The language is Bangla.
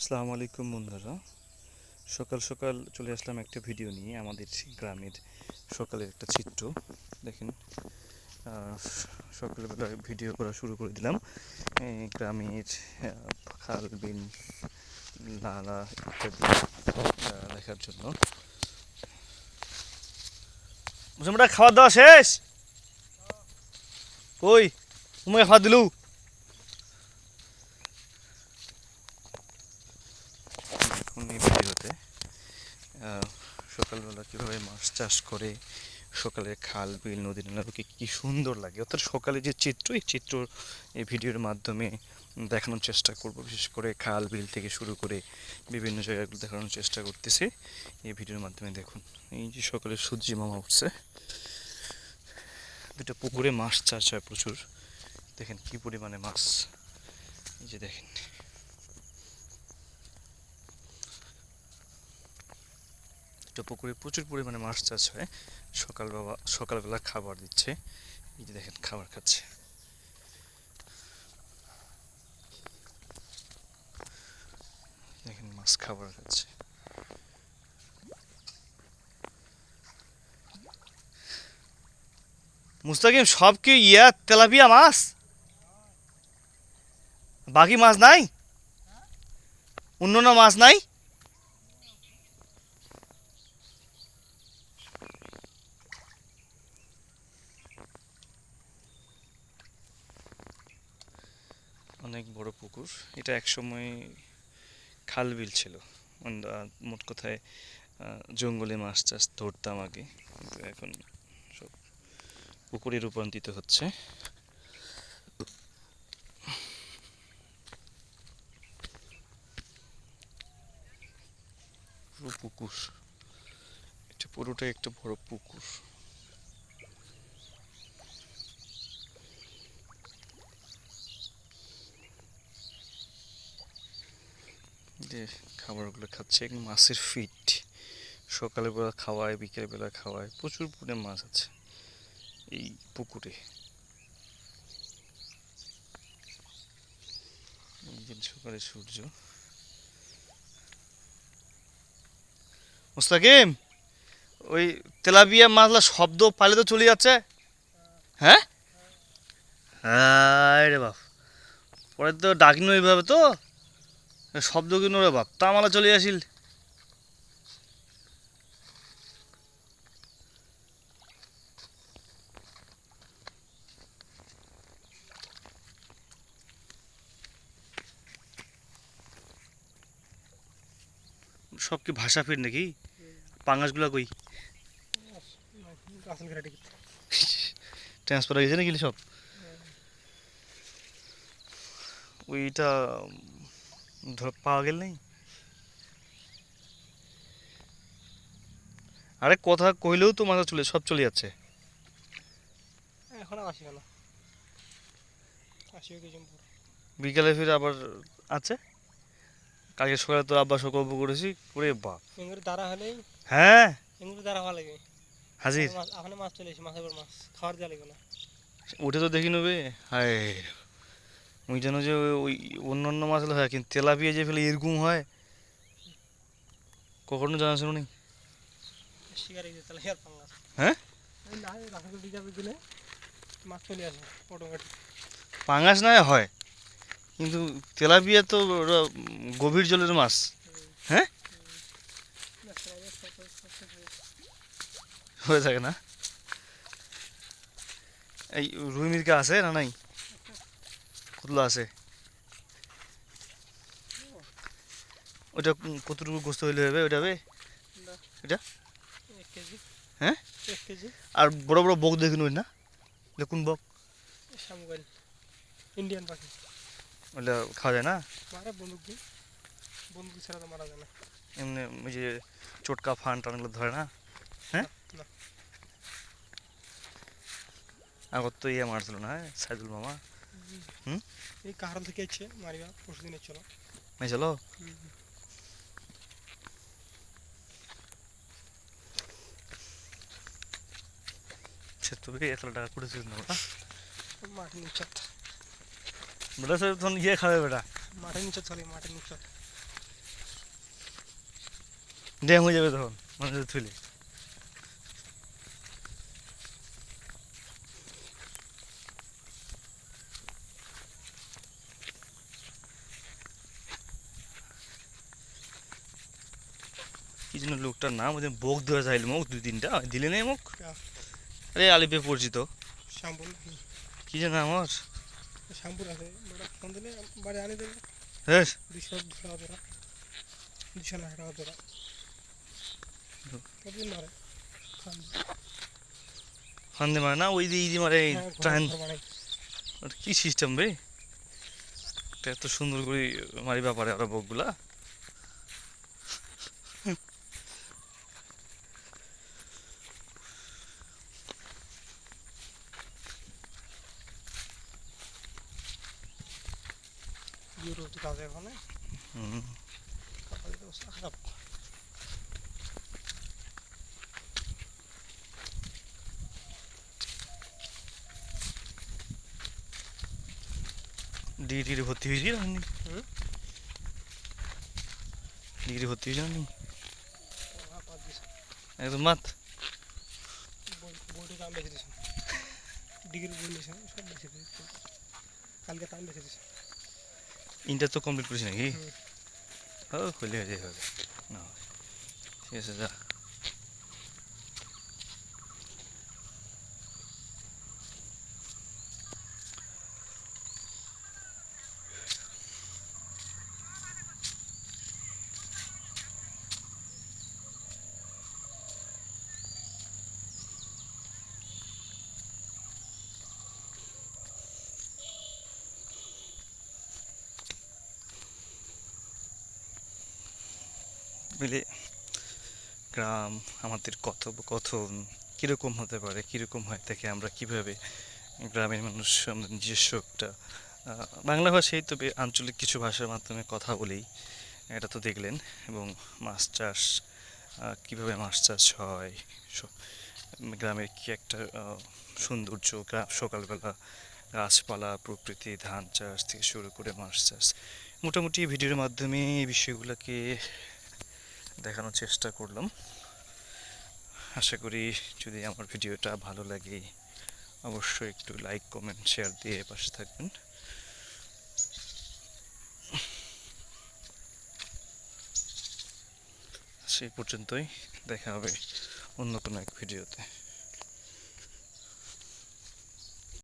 আসসালামু আলাইকুম বন্ধুরা। সকাল সকাল চলে আসলাম একটা ভিডিও নিয়ে আমাদের গ্রামের সকালের একটা চিত্র। দেখেন সকালবেলা ভিডিও করা শুরু করে দিলাম। গ্রামের খাল, বিল, নালা ইত্যাদি দেখার জন্য। খাওয়া দাওয়া শেষ? কই? তোমাকে খাওয়া দিলু? দেখুন এই ভিডিওতে সকালবেলা কীভাবে মাছ চাষ করে সকালে খাল, বিল, নদী নালাকে কী সুন্দর লাগে, অর্থাৎ সকালে যে চিত্র, এই চিত্র এই ভিডিওর মাধ্যমে দেখানোর চেষ্টা করব, বিশেষ করে খাল, বিল থেকে শুরু করে বিভিন্ন জায়গাগুলো দেখানোর চেষ্টা করতেছি। এই ভিডিওর মাধ্যমে দেখুন, এই যে সকালে সূর্যি মামা উঠছে, দুটো পুকুরে মাছ চাষ হয় প্রচুর। দেখেন কী পরিমাণে মাছ, এই যে দেখেন। একটা পুকুরে প্রচুর পরিমাণে মাছ চাষ হয়। সকাল বাবা, সকালবেলা খাবার দিচ্ছে। এই যে দেখেন, খাবার খাচ্ছে। দেখেন, মাছ খাবার খাচ্ছে। মুস্তাকিম, সব কি ইয়া তেলাপিয়া মাছ? বাকি মাছ নাই? অন্য মাছ নাই অনেক বড় পুকুর এটা একসময় খাল বিল ছিল। মোট কথায় জঙ্গলে মাছ চাষ ধরতাম আগে, কিন্তু এখন সব পুকুরে রূপান্তরিত হচ্ছে। পুরো পুকুর। এটা পুরোটাই একটা বড় পুকুর। যে খাবারগুলো খাচ্ছে মাছের ফিট সকালে বেলা খাওয়ায়, বিকেল বেলা খাওয়ায়, প্রচুর পরিমাণে মাছ আছে এই পুকুরে। সকালে সূর্য। মুস্তাকিম, ওই তেলাপিয়া মাছলা শব্দ পালে তো চলে যাচ্ছে। হ্যাঁ? হ্যাঁ রে বাপ। পরে তো ডাকিনো এইভাবে তো। শব্দ কিনো রে বাপ? তামালা চলে আসিল। সব কি ভাষা ফির নাকি? পাঙ্গাসগুলা কই? ট্রান্সফার হয়ে গেছে নাকি সব? ওইটা উম, ধর পাওয়া গেল নেই? আরে কথা কইলেও তো মাথা চলে সব চলে যাচ্ছে। এখন আসি না আসি কিছু বিকালে ফিরে আবার আছে? কালকে সকালে তো আব্বা গল্প করেছি করে বাপ। এঙ্গুরি দ্বারা হলেই হ্যাঁ? এঙ্গুরি দ্বারা হওয়া লাগে। হাজির। এখন মাছ চলে এসে মাছের পর মাছ। খাওয়ার দেওয়া লাগবে না। উঠে তো দেখি নেবে। হায়। ওই জন্য যে ওই- অন্য অন্য মাছ হলে হয় কিন্তু তেলাপিয়া যে ফেলে এরকম হয় কখনো জানা শুনো পাঙ্গাস। হ্যাঁ? নয় হয় কিন্তু তেলাপিয়া তো গভীর জলের মাছ। হ্যাঁ? হয়ে থাকে না? এই রুই মির্কা আছে না নাই? কতগুলো আছে। ওটা কতটুকু গোস্ত হইলে হবে ওটা হবে? এটা? হ্যাঁ? আর বড় বড় বক দেখুন ওই না? দেখুন বক। ইন্ডিয়ান পাখি। ওটা খাওয়া যায় না? মারা বন্দুক দিয়ে। বন্দুক ছাড়া তো মারা যায় না। এমনি ওই যে চটকা ফান টানগুলো ধরে না? হ্যাঁ। আগত তো ইয়ে মারছিল না হ্যাঁ? সাইদুল মামা। এই কাহারল থেকে এসছে মারিবা পরশু চলো। নাই চলো? সে এত টাকা করেছিল না ওটা নিচে বেটা সে তখন ইয়ে খাবে বেটা। মাঠের নিচে চলে মাঠের নিচে ড্যাম হয়ে যাবে তখন মানুষের তুলে কি যেন লোকটার নাম ওদের বোক দেওয়া চাইল মুখ দুই তিনটা। দিলে নেই মুখ? আরে আলিপে পরিচিত। কি যেন আমার? শ্যাম্পুর আছে। বড় ফোন দিলে বাড়ি আনি দেবে। হ্যাঁ। মারে ফান্দে মারে না ওই দিয়ে মারে হ্যাঁ, ট্রান ওটা কি সিস্টেম রে এত সুন্দর করে মারিবা পারে ওরা বকগুলা ইউরো তো কাজে ওখানে অবস্থা খারাপ ডিগ্রি ভর্তি হয়েছি না আপনি? ডিগ্রি ভর্তি হয়েছি না আপনি? একদম মাত। বই বইটা দাম বেশি দিছে। ডিগ্রি বই নিয়েছে সব বেশি দিয়েছে কালকে দাম বেশি দিছে। ইন্টার তো কমপ্লিট করেছি নাকি। ও খুলে হয়ে যাবে ঠিক আছে যা মিলে গ্রাম, আমাদের কথোপকথন কীরকম হতে পারে, কীরকম হয় থেকে আমরা কীভাবে গ্রামের মানুষ, আমাদের নিজস্ব একটা বাংলা ভাষায় তবে আঞ্চলিক কিছু ভাষার মাধ্যমে কথা বলেই, এটা তো দেখলেন, এবং মাছ চাষ কীভাবে মাছ চাষ হয় গ্রামের কি একটা সৌন্দর্য গ্রাম সকালবেলা গাছপালা, প্রকৃতি, ধান চাষ থেকে শুরু করে মাছ চাষ, মোটামুটি ভিডিওর মাধ্যমে এই বিষয়গুলোকে দেখানোর চেষ্টা করলাম। আশা করি যদি আমার ভিডিওটা ভালো লাগে, অবশ্যই একটু লাইক কমেন্ট শেয়ার দিয়ে পাশে থাকবেন। সেই পর্যন্তই। দেখা হবে অন্য কোনো এক ভিডিওতে।